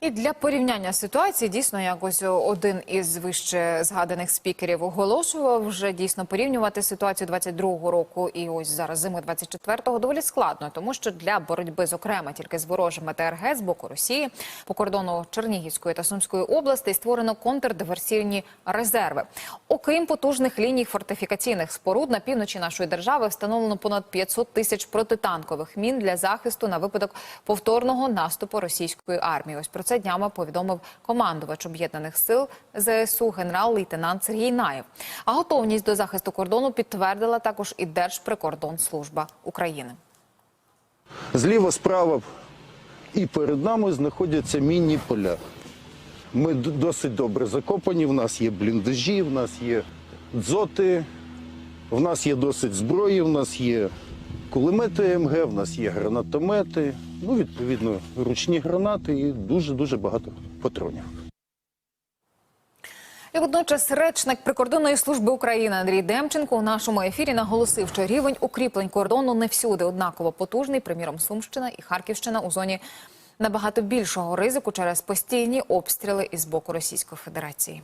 І для порівняння ситуації дійсно якось один із вище згаданих спікерів оголошував вже дійсно порівнювати ситуацію 22-го року і ось зараз зими 24-го доволі складно, тому що для боротьби зокрема тільки з ворожими ТРГ з боку Росії по кордону Чернігівської та Сумської областей створено контрдиверсійні резерви. Окрім потужних ліній фортифікаційних споруд на півночі нашої держави встановлено понад 500 тисяч протитанкових мін для захисту на випадок повторного наступу російської армії. Ось про це днями повідомив командувач об'єднаних сил ЗСУ генерал-лейтенант Сергій Наєв. А готовність до захисту кордону підтвердила також і Держприкордонслужба України. Зліва, справа і перед нами знаходяться мінні поля. Ми досить добре закопані, в нас є бліндажі, в нас є дзоти, в нас є досить зброї, в нас є кулемети МГ, в нас є гранатомети, ну, відповідно, ручні гранати і дуже-дуже багато патронів. І водночас речник прикордонної служби України Андрій Демченко у нашому ефірі наголосив, що рівень укріплень кордону не всюди однаково потужний. Приміром, Сумщина і Харківщина у зоні набагато більшого ризику через постійні обстріли із боку Російської Федерації.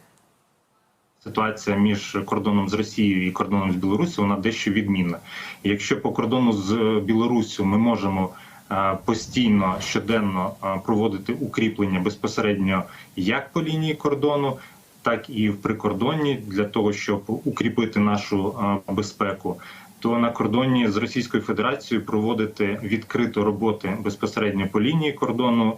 Ситуація між кордоном з Росією і кордоном з Білорусі вона дещо відмінна. Якщо по кордону з Білорусі ми можемо е, постійно щоденно е, проводити укріплення безпосередньо як по лінії кордону, так і в прикордонні для того, щоб укріпити нашу е, безпеку. То на кордоні з Російською Федерацією проводити відкрито роботи безпосередньо по лінії кордону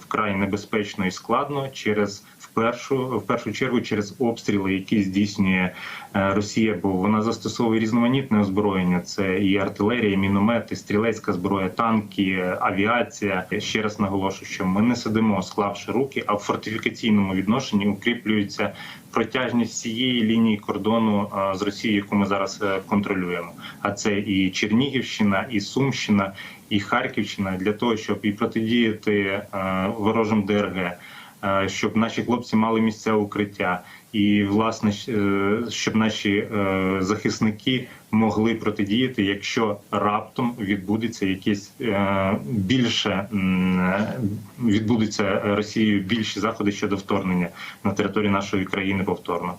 вкрай небезпечно і складно через в першу в першу чергу через обстріли, які здійснює е, Росія, бо вона застосовує різноманітне озброєння. Це і артилерія, і міномети, стрілецька зброя, танки, авіація. Ще раз наголошую, що ми не сидимо, склавши руки, а в фортифікаційному відношенні укріплюється протяжність всієї лінії кордону з Росією, яку ми зараз е, контролюємо. А це і Чернігівщина, і Сумщина, і Харківщина для того, щоб і протидіяти е, ворожим ДРГ, е, щоб наші хлопці мали місця укриття, і власне е, щоб наші захисники могли протидіяти, якщо раптом відбудеться якесь е, більше відбудуться Росією більші заходи щодо вторгнення на територію нашої країни повторно.